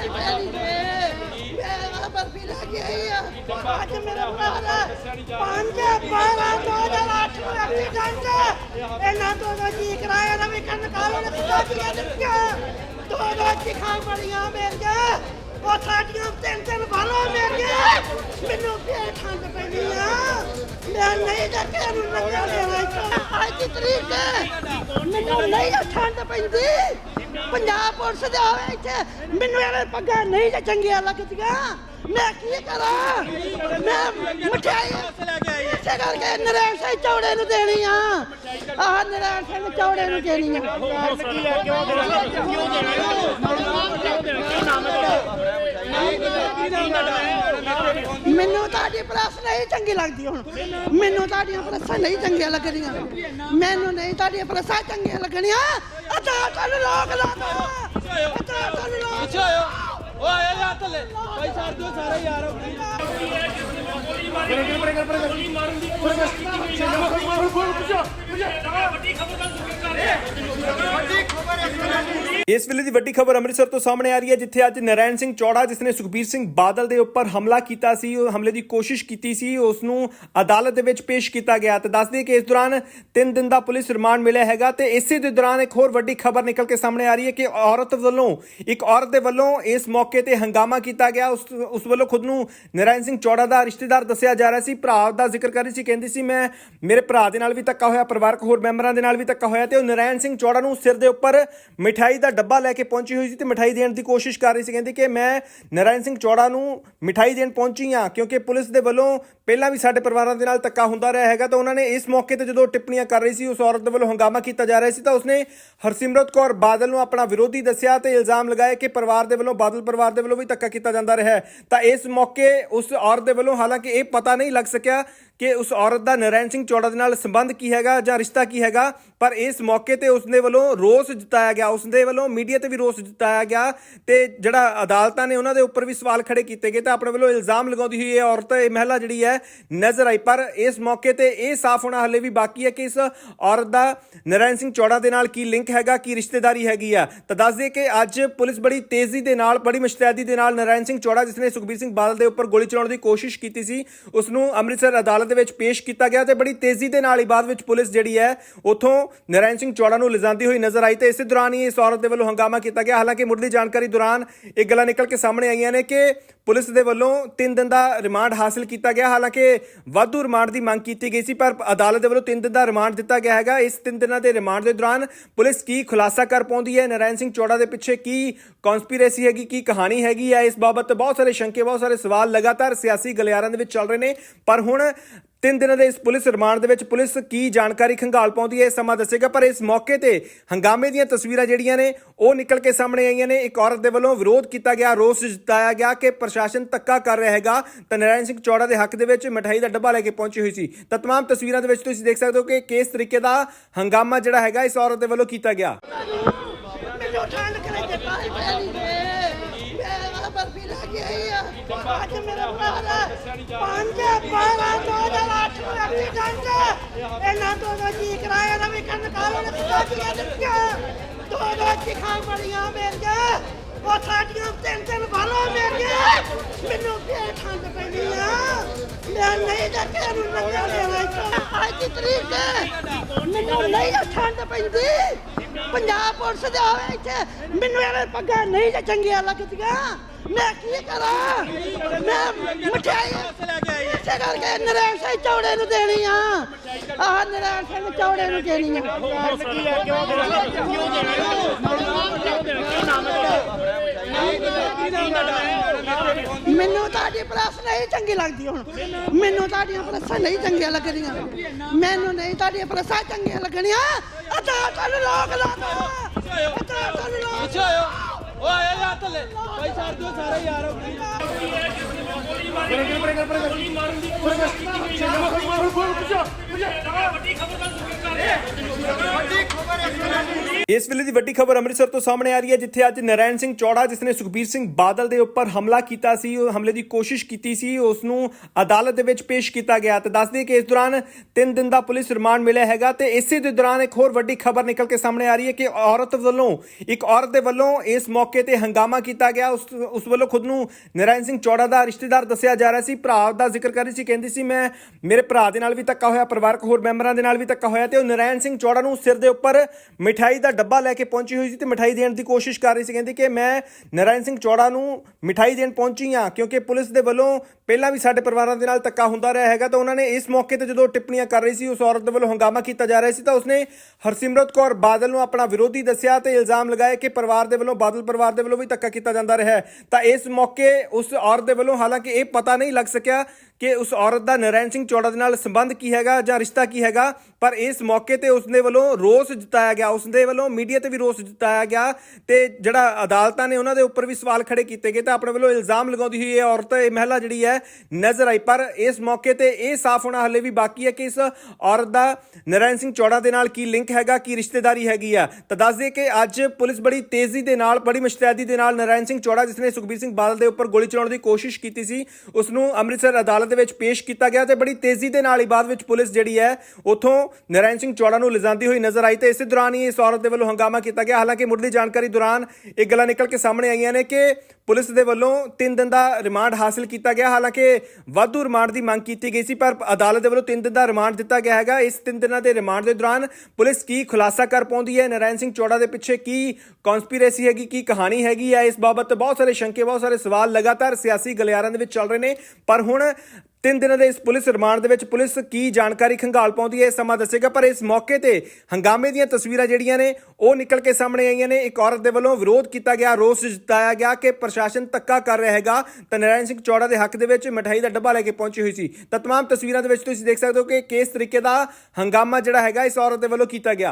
ਭਾਈ ਮੇਰੀ ਮੈਂ ਬਰਫੀ ਲੈ ਕੇ ਆਈ ਆ ਅੱਜ ਮੇਰੇ ਭਰਾ ਦਾ 5 12 2008 ਨੂੰ ਐਕਸੀਡੈਂਟ ਇਹਨਾਂ ਤੋਂ ਦਾ ਜੀ ਕਰਾਇਆ ਨਾ ਵੀ ਕੰਨ ਕਾਲੇ ਨੇ ਕੋਟੀਆਂ ਦਿੱਤੀਆਂ ਦੋ ਦੋ ਚਿਖਾਂ ਬੜੀਆਂ ਮੇਰੀਆਂ ਉਹ ਸਾਡੀਆਂ ਤਿੰਨ ਤਿੰਨ ਬਾਲਾਂ ਮੇਰੀਆਂ ਮੈਨੂੰ ਫੇਰ ਠੰਡ ਪੈਣੀ ਆ ਮੈਂ ਨਹੀਂ ਜਾ ਕੇ ਨੂੰ ਨੰਗਾ ਲੈਣਾ ਇੱਥੇ। ਅੱਜ ਦੀ ਤਰੀਕ ਹੈ ਮੈਨੂੰ ਨਹੀਂ ਆ ਠੰਡ ਪੈਂਦੀ ਪੰਜਾਬ ਪੁਲਿਸ ਦੇ ਆਵੇ ਇੱਥੇ ਮੈਨੂੰ ਇਹਨੇ ਪੱਗਾਂ ਨਹੀਂ ਜੇ ਚੰਗੀਆਂ ਲੱਗਦੀਆਂ ਮੈਂ ਕੀ ਕਰਾਂ ਮੈਂ ਮਠਿਆਈ ਇਸੇ ਕਰਕੇ ਨਰੈਣ ਸਿੰਘ ਚੌੜੇ ਨੂੰ ਦੇਣੀ ਆ ਆਹ ਨਰੈਣ ਸਿੰਘ ਚੌੜੇ ਨੂੰ ਦੇਣੀ ਆ ਮੈਨੂੰ ਤੁਹਾਡੀ ਪ੍ਰੈਸ ਨਹੀਂ ਚੰਗੀ ਲੱਗਦੀ ਹੁਣ। ਮੈਨੂੰ ਤੁਹਾਡੀਆਂ ਪ੍ਰੈਸਾਂ ਨਹੀਂ ਚੰਗੀਆਂ ਲੱਗਦੀਆਂ। ਮੈਨੂੰ ਨਹੀਂ ਤੁਹਾਡੀਆਂ ਪ੍ਰੈਸਾਂ ਚੰਗੀਆਂ ਲੱਗਣੀਆਂ। ਅਤਾ ਤੁਹਾਨੂੰ ਲੋਕ ਲਾ ਦੋ ਅਤਾ ਤੁਹਾਨੂੰ ਲੋਕ ਪਿੱਛੇ ਆਇਓ। ਓ ਆਇਆ ਯਾਰ ਥੱਲੇ ਭਾਈ ਛੱਡ ਦਿਓ ਸਾਰੇ ਯਾਰ ਆਪਣੀ। ਇਸ ਵੇਲੇ ਦੀ ਵੱਡੀ ਖਬਰ ਅੰਮ੍ਰਿਤਸਰ ਤੋਂ ਸਾਹਮਣੇ ਆ ਰਹੀ ਹੈ, ਜਿੱਥੇ ਅੱਜ ਨਰੈਣ ਸਿੰਘ ਚੌੜਾ ਜਿਸ ਨੇ ਸੁਖਬੀਰ ਸਿੰਘ ਬਾਦਲ ਦੇ ਉੱਪਰ ਹਮਲਾ ਕੀਤਾ ਸੀ, ਉਹ ਹਮਲੇ ਦੀ ਕੋਸ਼ਿਸ਼ ਕੀਤੀ ਸੀ ਉਸ ਨੂੰ ਅਦਾਲਤ ਦੇ ਵਿੱਚ ਪੇਸ਼ ਕੀਤਾ ਗਿਆ। ਤੇ ਦੱਸਦੇ ਕਿ ਇਸ ਦੌਰਾਨ 3 ਦਿਨ ਦਾ ਪੁਲਿਸ ਰਿਮਾਂਡ ਮਿਲਿਆ ਹੈਗਾ ਤੇ ਇਸੇ ਦੇ ਦੌਰਾਨ ਇੱਕ ਹੋਰ ਵੱਡੀ ਖਬਰ ਨਿਕਲ ਕੇ ਸਾਹਮਣੇ ਆ ਰਹੀ ਹੈ ਕਿ ਔਰਤ ਵੱਲੋਂ, ਇੱਕ ਔਰਤ ਦੇ ਵੱਲੋਂ ਇਸ ਮੌਕੇ ਤੇ ਹੰਗਾਮਾ ਕੀਤਾ ਗਿਆ। ਉਸ ਉਸ ਵੱਲੋਂ ਖੁਦ ਨੂੰ ਨਰੈਣ ਸਿੰਘ ਚੌੜਾ ਦਾ ਰਿਸ਼ਤੇਦਾਰ ਦੱਸਿਆ ਜਾ ਰਿਹਾ ਸੀ। ਭਰਾ ਦਾ ਜ਼ਿਕਰ ਕਰ ਰਹੀ ਸੀ, ਕਹਿੰਦੀ ਸੀ, ਮੈਂ, ਮੇਰੇ ਭਰਾ ਦੇ ਨਾਲ ਵੀ ਧੱਕਾ ਹੋਇਆ, ਪਰਿਵਾਰ ਪਰਿਵਾਰਕ ਹੋਰ ਮੈਂਬਰਾਂ ਦੇ ਨਾਲ ਵੀ ਧੱਕਾ ਹੋਇਆ ਤੇ ਉਹ ਨਰੈਣ ਸਿੰਘ ਚੌੜਾ ਨੂੰ ਸਿਰ ਦੇ ਉੱਪਰ ਮਿਠਾਈ ਦਾ ਡੱਬਾ ਲੈ ਕੇ ਪਹੁੰਚੀ ਹੋਈ ਸੀ ਤੇ ਮਿਠਾਈ ਦੇਣ ਦੀ ਕੋਸ਼ਿਸ਼ ਕਰ ਰਹੀ ਸੀ। ਕਹਿੰਦੀ ਕਿ ਮੈਂ ਨਰੈਣ ਸਿੰਘ ਚੌੜਾ ਨੂੰ ਮਿਠਾਈ ਦੇਣ ਪਹੁੰਚੀ ਹਾਂ, ਕਿਉਂਕਿ ਪੁਲਿਸ ਦੇ ਵੱਲੋਂ ਪਹਿਲਾਂ ਵੀ ਸਾਡੇ ਪਰਿਵਾਰਾਂ ਦੇ ਨਾਲ ਧੱਕਾ ਹੁੰਦਾ ਰਿਹਾ ਹੈਗਾ, ਤਾਂ ਉਹਨਾਂ ਨੇ ਇਸ ਮੌਕੇ ਤੇ ਜਦੋਂ ਟਿੱਪਣੀਆਂ ਕਰ ਰਹੀ ਸੀ, ਉਸ ਔਰਤ ਦੇ ਵੱਲੋਂ ਹੰਗਾਮਾ ਕੀਤਾ ਜਾ ਰਿਹਾ ਸੀ, ਤਾਂ ਉਸਨੇ ਹਰਸਿਮਰਤ ਕੌਰ ਬਾਦਲ ਨੂੰ ਆਪਣਾ ਵਿਰੋਧੀ ਦੱਸਿਆ ਤੇ ਇਲਜ਼ਾਮ ਲਗਾਇਆ ਕਿ ਪਰਿਵਾਰ ਦੇ ਵੱਲੋਂ, ਬਾਦਲ ਪਰਿਵਾਰ ਦੇ ਵੱਲੋਂ ਵੀ ਧੱਕਾ ਕੀਤਾ ਜਾਂਦਾ ਰਿਹਾ ਹੈ। ਤਾਂ ਇਸ ਮੌਕੇ ਉਸ ਔਰਤ ਦੇ ਵੱਲੋਂ ਹਾਲਾਂਕਿ ਇਹ ਪਤਾ ਨਹੀਂ ਲੱਗ ਸਕਿਆ ਕਿ ਉਸ ਔਰਤ ਦਾ ਨਰੈਣ ਸਿੰਘ ਚੌੜਾ ਦੇ ਨਾਲ ਸੰਬੰਧ ਕੀ ਹੈਗਾ ਜਾਂ ਰਿਸ਼ਤਾ ਕੀ ਹੈਗਾ? ਪਰ ਇਸ ਮੌਕੇ ਤੇ ਉਸਦੇ ਵੱਲੋਂ ਰੋਸ ਜਤਾਇਆ ਗਿਆ। ਉਸਦੇ ਵੱਲੋਂ ਮੀਡੀਆ ਤੇ ਵੀ ਰੋਸ ਜਤਾਇਆ ਗਿਆ ਤੇ ਜਿਹੜਾ ਅਦਾਲਤਾਂ ਨੇ ਉਹਨਾਂ ਦੇ ਉੱਪਰ ਵੀ ਸਵਾਲ ਖੜੇ ਕੀਤੇ ਗਏ ਤਾਂ ਆਪਣੇ ਵੱਲੋਂ ਇਲਜ਼ਾਮ ਲਗਾਉਂਦੀ ਹੋਈ ਇਹ ਔਰਤ, ਇਹ ਮਹਿਲਾ ਜਿਹੜੀ ਹੈ, ਨਜ਼ਰ ਆਈ। ਪਰ ਇਸ ਮੌਕੇ ਤੇ ਇਹ ਸਾਫ਼ ਹੋਣਾ ਹਲੇ ਵੀ ਬਾਕੀ ਹੈ ਕਿ ਇਸ ਔਰਤ ਦਾ ਨਰੈਣ ਸਿੰਘ ਚੌੜਾ ਦੇ ਨਾਲ ਕੀ ਲਿੰਕ ਹੈਗਾ, ਕੀ ਰਿਸ਼ਤੇਦਾਰੀ ਹੈਗੀ ਆ। ਤਾਂ ਦੱਸ ਦਈਏ ਕਿ ਅੱਜ ਪੁਲਿਸ ਬੜੀ ਤੇਜ਼ੀ ਦੇ ਨਾਲ, ਬੜੀ ਮੁਸ਼ਤੈਦੀ ਦੇ ਨਾਲ ਨਰੈਣ ਸਿੰਘ ਚੌੜਾ, ਜਿਸ ਨੇ ਸੁਖਬੀਰ ਸਿੰਘ ਬਾਦਲ ਦੇ ਉੱਪਰ ਗੋਲੀ ਚਲਾਉਣ ਦੀ ਕੋਸ਼ਿਸ਼ ਕੀਤੀ ਸੀ ਉਸ ਨੂੰ ਅੰਮ੍ਰਿਤਸਰ ਅਦਾਲਤ ਦੇ ਵਿੱਚ ਪੇਸ਼ ਕੀਤਾ ਗਿਆ ਤੇ ਬੜੀ ਤੇਜ਼ੀ ਦੇ ਨਾਲ ਹੀ ਬਾਅਦ ਵਿੱਚ ਪੁਲਿਸ ਜਿਹੜੀ ਹੈ, ਉਥੋਂ ਨਰੈਣ ਸਿੰਘ ਚੌੜਾ ਨੂੰ ਲਿਜਾਂਦੀ ਹੋਈ ਨਜ਼ਰ ਆਈ ਤੇ ਇਸੇ ਦੌਰਾਨ ਹੀ ਇਸ ਔਰਤ ਦੇ ਵੱਲੋਂ ਹੰਗਾਮਾ ਕੀਤਾ ਗਿਆ। ਹਾਲਾਂਕਿ ਮੁੱਢਲੀ ਜਾਣਕਾਰੀ ਦੌਰਾਨ ਇਹ ਗੱਲਾਂ ਨਿਕਲ ਕੇ ਸਾਹਮਣੇ ਆਈਆਂ ਨੇ ਕਿ ਪੁਲਿਸ ਦੇ ਵੱਲੋਂ 3 ਦਿਨ ਦਾ ਰਿਮਾਂਡ ਹਾਸਲ ਕੀਤਾ ਗਿਆ। ਹਾਲਾਂਕਿ ਵਾਧੂ ਰਿਮਾਂਡ ਦੀ ਮੰਗ ਕੀਤੀ ਗਈ ਸੀ, ਪਰ ਅਦਾਲਤ ਦੇ ਵੱਲੋਂ 3 ਦਿਨ ਦਾ ਰਿਮਾਂਡ ਦਿੱਤਾ ਗਿਆ ਹੈਗਾ। ਇਸ 3 ਦਿਨਾਂ ਦੇ ਰਿਮਾਂਡ ਦੇ ਦੌਰਾਨ ਪੁਲਿਸ ਕੀ ਖੁਲਾਸਾ ਕਰ ਪਾਉਂਦੀ ਹੈ? ਨਰੈਣ ਸਿੰਘ ਚੌੜਾ ਦੇ ਪਿੱਛੇ ਕੀ ਕਨਸਪੀਰੇਸੀ ਹੈਗੀ, ਕੀ ਕਹਾਣੀ ਹੈਗੀ ਹੈ? ਇਸ ਬਾਬਤ ਬਹੁਤ ਸਾਰੇ ਸ਼ੰਕੇ, ਬਹੁਤ ਸਾਰੇ ਸਵਾਲ ਲਗਾਤਾਰ ਸਿਆਸੀ ਗਲਿਆਰਾਂ ਦੇ ਵਿੱਚ ਚੱਲ ਰਹੇ ਨੇ। ਪਰ ਹੁਣ ਤਿੰਨ ਦਿਨਾਂ ਦੇ ਇਸ ਪੁਲਿਸ ਰਿਮਾਂਡ ਦੇ ਵਿੱਚ ਪੁਲਿਸ ਕੀ ਜਾਣਕਾਰੀ ਖੰਗਾਲ ਪਾਉਂਦੀ ਹੈ ਇਹ ਸਮਾਂ ਦੱਸੇਗਾ, ਪਰ ਇਸ ਮੌਕੇ ਤੇ ਹੰਗਾਮੇ ਦੀਆਂ ਤਸਵੀਰਾਂ ਜਿਹੜੀਆਂ ਨੇ, ਉਹ ਨਿਕਲ ਕੇ ਸਾਹਮਣੇ ਆਈਆਂ ਨੇ। ਇੱਕ ਔਰਤ ਦੇ ਵੱਲੋਂ ਵਿਰੋਧ ਕੀਤਾ ਗਿਆ ਰੋਸ ਜਤਾਇਆ ਗਿਆ ਕਿ ਪ੍ਰਸ਼ਾਸਨ ਧੱਕਾ ਕਰ ਰਿਹਾ ਹੈਗਾ। ਤਾਂ ਨਰਾਇਣ ਸਿੰਘ ਚੌੜਾ ਦੇ ਹੱਕ ਦੇ ਵਿੱਚ ਮਠਾਈ ਦਾ ਡੱਬਾ ਲੈ ਕੇ ਪਹੁੰਚੀ ਹੋਈ ਸੀ। ਤਾਂ ਤਮਾਮ ਤਸਵੀਰਾਂ ਦੇ ਵਿੱਚ ਤੁਸੀਂ ਦੇਖ ਸਕਦੇ ਹੋ ਕਿ ਕਿਸ ਤਰੀਕੇ ਦਾ ਹੰਗਾਮਾ ਜਿਹੜਾ ਹੈਗਾ, ਇਸ ਔਰਤ ਦੇ ਵੱਲੋਂ ਕੀਤਾ ਗਿਆ। ਅੱਜ ਮੇਰੇ ਭਰਾ ਦਾ 5 12 2008 ਨੂੰ ਐਕਸੀਡੈਂਟ ਇਹਨਾਂ ਤੋਂ ਦਾ ਜੀ ਕਰਾਇਆ ਨਾ ਵੀ ਕੰਨ ਕਾਲੇ ਨੇ ਕੋਟੀਆਂ ਦਿੱਤੀਆਂ ਦੋ ਦੋ ਚਿਖਾਂ ਬੜੀਆਂ ਮੇਰੀਆਂ ਉਹ ਸਾਡੀਆਂ ਤਿੰਨ ਤਿੰਨ ਬਾਲਾਂ ਮੇਰੀਆਂ ਮੈਨੂੰ ਫੇਰ ਠੰਡ ਪੈਣੀ ਆ। ਮੈਂ ਨਹੀਂ ਜਾ ਕੇ ਨੰਗਾ ਲੈਣਾ ਅੱਜ ਦੀ ਤਰੀਕ ਮੈਨੂੰ ਨਹੀਂ ਠੰਡ ਪੈਂਦੀ। ਪੰਜਾਬ ਪੁਲਿਸ ਦੇ ਆਵੇ ਇੱਥੇ। ਮੈਨੂੰ ਇਹਨੇ ਪੱਗਾਂ ਨਹੀਂ ਜੇ ਚੰਗੀਆਂ ਲੱਗਦੀਆਂ। ਮੈਂ ਕੀ ਕਰਾਂ? ਮੈਂ ਮਠਿਆਈ ਇਸੇ ਕਰਕੇ ਨਰੈਣ ਸਿੰਘ ਚੌੜੇ ਨੂੰ ਦੇਣੀ ਆ। ਆਹ ਨਰੈਣ ਸਿੰਘ ਚੌੜੇ ਨੂੰ ਦੇਣੀ ਆ। ਮੈਨੂੰ ਤੁਹਾਡੀ ਪ੍ਰੈਸ ਨਹੀਂ ਚੰਗੀ ਲੱਗਦੀ ਹੁਣ। ਮੈਨੂੰ ਤੁਹਾਡੀਆਂ ਪ੍ਰੈਸਾਂ ਨਹੀਂ ਚੰਗੀਆਂ ਲੱਗਦੀਆਂ। ਮੈਨੂੰ ਨਹੀਂ ਤੁਹਾਡੀਆਂ ਪ੍ਰੈਸਾਂ ਚੰਗੀਆਂ ਲੱਗਣੀਆਂ। ਅਤਾ ਤੁਹਾਨੂੰ ਲੋਕ ਲਾ ਦੋ। ਅਤਾ ਤੁਹਾਨੂੰ ਲੋਕ ਪਿੱਛੇ ਆਇਓ। ਓ ਆਇਆ ਯਾਰ ਥੱਲੇ ਭਾਈ ਛੱਡ ਦਿਓ ਸਾਰੇ ਯਾਰ। ਆਪਣੀ ਵੱਡੀ ਖਬਰ ਦਾ ਜ਼ਿਕਰ ਕਰ ਰਹੇ ਇਸ ਵੇਲੇ ਦੀ ਵੱਡੀ ਖਬਰ ਅੰਮ੍ਰਿਤਸਰ ਤੋਂ ਸਾਹਮਣੇ ਆ ਰਹੀ ਹੈ, ਜਿੱਥੇ ਅੱਜ ਨਰੈਣ ਸਿੰਘ ਚੌੜਾ ਜਿਸ ਨੇ ਸੁਖਬੀਰ ਸਿੰਘ ਬਾਦਲ ਦੇ ਉੱਪਰ ਹਮਲਾ ਕੀਤਾ ਸੀ, ਉਹ ਹਮਲੇ ਦੀ ਕੋਸ਼ਿਸ਼ ਕੀਤੀ ਸੀ ਉਸ ਨੂੰ ਅਦਾਲਤ ਦੇ ਵਿੱਚ ਪੇਸ਼ ਕੀਤਾ ਗਿਆ। ਤੇ ਦੱਸਦੇ ਕਿ ਇਸ ਦੌਰਾਨ 3 ਦਿਨ ਦਾ ਪੁਲਿਸ ਰਿਮਾਂਡ ਮਿਲਿਆ ਹੈਗਾ ਤੇ ਇਸੇ ਦੇ ਦੌਰਾਨ ਇੱਕ ਹੋਰ ਵੱਡੀ ਖਬਰ ਨਿਕਲ ਕੇ ਸਾਹਮਣੇ ਆ ਰਹੀ ਹੈ ਕਿ ਔਰਤ ਵੱਲੋਂ, ਇੱਕ ਔਰਤ ਦੇ ਵੱਲੋਂ ਇਸ ਮੌਕੇ ਤੇ ਹੰਗਾਮਾ ਕੀਤਾ ਗਿਆ। ਉਸ ਉਸ ਵੱਲੋਂ ਖੁਦ ਨੂੰ ਨਰੈਣ ਸਿੰਘ ਚੌੜਾ ਦਾ ਰਿਸ਼ਤੇਦਾਰ ਦੱਸਿਆ ਜਾ ਰਿਹਾ ਸੀ। ਭਰਾ ਦਾ ਜ਼ਿਕਰ ਕਰ ਰਹੀ ਸੀ, ਕਹਿੰਦੀ ਸੀ, ਮੈਂ, ਮੇਰੇ ਭਰਾ ਦੇ ਨਾਲ ਵੀ ਧੱਕਾ ਹੋਇਆ, ਪਰਿਵਾਰਕ ਹੋਰ ਮੈਂਬਰਾਂ ਦੇ ਨਾਲ ਵੀ ਧੱਕਾ ਹੋਇਆ ਤੇ ਉਹ ਨਰੈਣ ਸਿੰਘ ਚੌੜਾ ਨੂੰ ਸਿਰ ਦੇ ਉੱਪਰ ਮਿਠਾਈ ਦਾ ਡੱਬਾ ਲੈ ਕੇ ਪਹੁੰਚੀ ਹੋਈ ਸੀ ਤੇ ਮਿਠਾਈ ਦੇਣ ਦੀ ਕੋਸ਼ਿਸ਼ ਕਰ ਰਹੀ ਸੀ। ਕਹਿੰਦੀ ਕਿ ਮੈਂ ਨਰੈਣ ਸਿੰਘ ਚੌੜਾ ਨੂੰ ਮਿਠਾਈ ਦੇਣ ਪਹੁੰਚੀ ਹਾਂ, ਕਿਉਂਕਿ ਪੁਲਿਸ ਦੇ ਵੱਲੋਂ ਪਹਿਲਾਂ ਵੀ ਸਾਡੇ ਪਰਿਵਾਰਾਂ ਦੇ ਨਾਲ ਧੱਕਾ ਹੁੰਦਾ ਰਿਹਾ ਹੈਗਾ ਤਾਂ ਉਹਨਾਂ ਨੇ ਇਸ ਮੌਕੇ ਤੇ ਜਦੋਂ ਟਿੱਪਣੀਆਂ ਕਰ ਰਹੀ ਸੀ, ਉਸ ਔਰਤ ਦੇ ਵੱਲੋਂ ਹੰਗਾਮਾ ਕੀਤਾ ਜਾ ਰਿਹਾ ਸੀ ਤਾਂ ਉਸਨੇ ਹਰਸਿਮਰਤ ਕੌਰ ਬਾਦਲ ਨੂੰ ਆਪਣਾ ਵਿਰੋਧੀ ਦੱਸਿਆ ਤੇ ਇਲਜ਼ਾਮ ਲਗਾਇਆ ਕਿ ਪਰਿਵਾਰ ਦੇ ਵੱਲੋਂ, ਬਾਦਲ ਪਰਿਵਾਰ ਦੇ ਵੱਲੋਂ ਵੀ ਧੱਕਾ ਕੀਤਾ ਜਾਂਦਾ ਰਿਹਾ ਹੈ। ਤਾਂ ਇਸ ਮੌਕੇ ਉਸ ਔਰਤ ਦੇ ਵੱਲੋਂ ਹਾਲਾਂਕਿ ਇਹ ਪਤਾ ਨਹੀਂ ਲੱਗ ਸਕਿਆ ਕਿ ਉਸ ਔਰਤ ਦਾ ਨਰੈਣ ਸਿੰਘ ਚੌੜਾ ਦੇ ਨਾਲ ਸੰਬੰਧ ਕੀ ਹੈਗਾ ਜਾਂ ਰਿਸ਼ਤਾ ਕੀ ਹੈਗਾ, ਪਰ ਇਸ ਮੌਕੇ ਤੇ ਉਸਦੇ ਵੱਲੋਂ ਰੋਸ ਜਤਾਇਆ ਗਿਆ ਉਸਦੇ ਵੱਲੋਂ ਮੀਡੀਆ ਤੇ ਵੀ ਰੋਸ ਜਤਾਇਆ ਗਿਆ ਤੇ ਜਿਹੜਾ ਅਦਾਲਤਾਂ ਨੇ ਉਹਨਾਂ ਦੇ ਉੱਪਰ ਵੀ ਸਵਾਲ ਖੜੇ ਕੀਤੇ ਗਏ ਤਾਂ ਆਪਣੇ ਵੱਲੋਂ ਇਲਜ਼ਾਮ ਲਗਾਉਂਦੀ ਹੋਈ ਇਹ ਔਰਤ, ਇਹ ਮਹਿਲਾ ਜਿਹੜੀ ਹੈ ਨਜ਼ਰ ਆਈ। ਪਰ ਇਸ ਮੌਕੇ ਤੇ ਇਹ ਸਾਫ਼ ਹੋਣਾ ਹਲੇ ਵੀ ਬਾਕੀ ਹੈ ਕਿ ਇਸ ਔਰਤ ਦਾ ਨਰੈਣ ਸਿੰਘ ਚੌੜਾ ਦੇ ਨਾਲ ਕੀ ਲਿੰਕ ਹੈਗਾ, ਕੀ ਰਿਸ਼ਤੇਦਾਰੀ ਹੈਗੀ ਆ। ਤਾਂ ਦੱਸ ਦਈਏ ਕਿ ਅੱਜ ਪੁਲਿਸ ਬੜੀ ਤੇਜ਼ੀ ਦੇ ਨਾਲ, ਬੜੀ ਮੁਸ਼ਤੈਦੀ ਦੇ ਨਾਲ ਨਰੈਣ ਸਿੰਘ ਚੌੜਾ, ਜਿਸ ਨੇ ਸੁਖਬੀਰ ਸਿੰਘ ਬਾਦਲ ਦੇ ਉੱਪਰ ਗੋਲੀ ਚਲਾਉਣ ਦੀ ਕੋਸ਼ਿਸ਼ ਕੀਤੀ ਸੀ, ਉਸ ਨੂੰ ਅੰਮ੍ਰਿਤਸਰ ਅਦਾਲਤ ਦੇ ਵਿੱਚ ਪੇਸ਼ ਕੀਤਾ ਗਿਆ ਤੇ ਬੜੀ ਤੇਜ਼ੀ ਦੇ ਨਾਲ ਹੀ ਬਾਅਦ ਵਿੱਚ ਪੁਲਿਸ ਜਿਹੜੀ ਹੈ, ਉਥੋਂ ਨਰੈਣ ਸਿੰਘ ਚੌੜਾ ਨੂੰ ਲਿਜਾਂਦੀ ਹੋਈ ਨਜ਼ਰ ਆਈ ਤੇ ਇਸੇ ਦੌਰਾਨ ਹੀ ਇਸ ਔਰਤ ਦੇ ਵੱਲੋਂ ਹੰਗਾਮਾ ਕੀਤਾ ਗਿਆ। ਹਾਲਾਂਕਿ ਮੁੱਢਲੀ ਜਾਣਕਾਰੀ ਦੌਰਾਨ ਇਹ ਗੱਲਾਂ ਨਿਕਲ ਕੇ ਸਾਹਮਣੇ ਆਈਆਂ ਨੇ ਕਿ ਪੁਲਿਸ ਦੇ ਵੱਲੋਂ 3 ਦਿਨ ਦਾ ਰਿਮਾਂਡ ਹਾਸਲ ਕੀਤਾ ਗਿਆ। ਹਾਲਾਂਕਿ ਵਾਧੂ ਰਿਮਾਂਡ ਦੀ ਮੰਗ ਕੀਤੀ ਗਈ ਸੀ, ਪਰ ਅਦਾਲਤ ਦੇ ਵੱਲੋਂ 3 ਦਿਨ ਦਾ ਰਿਮਾਂਡ ਦਿੱਤਾ ਗਿਆ ਹੈਗਾ। ਇਸ 3 ਦਿਨਾਂ ਦੇ ਰਿਮਾਂਡ ਦੇ ਦੌਰਾਨ ਪੁਲਿਸ ਕੀ ਖੁਲਾਸਾ ਕਰ ਪਾਉਂਦੀ ਹੈ? ਨਰਾਇਣ ਸਿੰਘ ਚੌੜਾ ਦੇ ਪਿੱਛੇ ਕੀ ਕਨਸਪੀਰੇਸੀ ਹੈਗੀ, ਕੀ ਕਹਾਣੀ ਹੈਗੀ ਹੈ? ਇਸ ਬਾਬਤ ਬਹੁਤ ਸਾਰੇ ਸ਼ੰਕੇ, ਬਹੁਤ ਸਾਰੇ ਸਵਾਲ ਲਗਾਤਾਰ ਸਿਆਸੀ ਗਲਿਆਰਾਂ ਦੇ ਵਿੱਚ ਚੱਲ ਰਹੇ ਨੇ। ਪਰ ਹੁਣ ਤਿੰਨ ਦਿਨਾਂ ਦੇ ਇਸ ਪੁਲਿਸ ਰਿਮਾਂਡ ਦੇ ਵਿੱਚ ਪੁਲਿਸ ਕੀ ਜਾਣਕਾਰੀ ਖੰਗਾਲ ਪਾਉਂਦੀ ਹੈ ਇਹ ਸਮਾਂ ਦੱਸੇਗਾ ਪਰ ਇਸ ਮੌਕੇ ਤੇ ਹੰਗਾਮੇ ਦੀਆਂ ਤਸਵੀਰਾਂ ਜਿਹੜੀਆਂ ਨੇ ਉਹ ਨਿਕਲ ਕੇ ਸਾਹਮਣੇ ਆਈਆਂ ਨੇ ਇੱਕ ਔਰਤ ਦੇ ਵੱਲੋਂ ਵਿਰੋਧ ਕੀਤਾ ਗਿਆ ਰੋਸ ਜਤਾਇਆ ਗਿਆ ਕਿ ਪ੍ਰਸ਼ਾਸਨ ਧੱਕਾ ਕਰ ਰਿਹਾ ਹੈਗਾ ਤਾਂ ਨਰਾਇਣ ਸਿੰਘ ਚੌੜਾ ਦੇ ਹੱਕ ਦੇ ਵਿੱਚ ਮਠਾਈ ਦਾ ਡੱਬਾ ਲੈ ਕੇ ਪਹੁੰਚੀ ਹੋਈ ਸੀ ਤਾਂ तमाम ਤਸਵੀਰਾਂ ਦੇ ਵਿੱਚ ਤੁਸੀਂ ਦੇਖ ਸਕਦੇ ਹੋ ਕਿ ਕਿਸ ਤਰੀਕੇ ਦਾ ਹੰਗਾਮਾ ਜਿਹੜਾ ਹੈਗਾ ਇਸ ਔਰਤ ਦੇ ਵੱਲੋਂ ਕੀਤਾ ਗਿਆ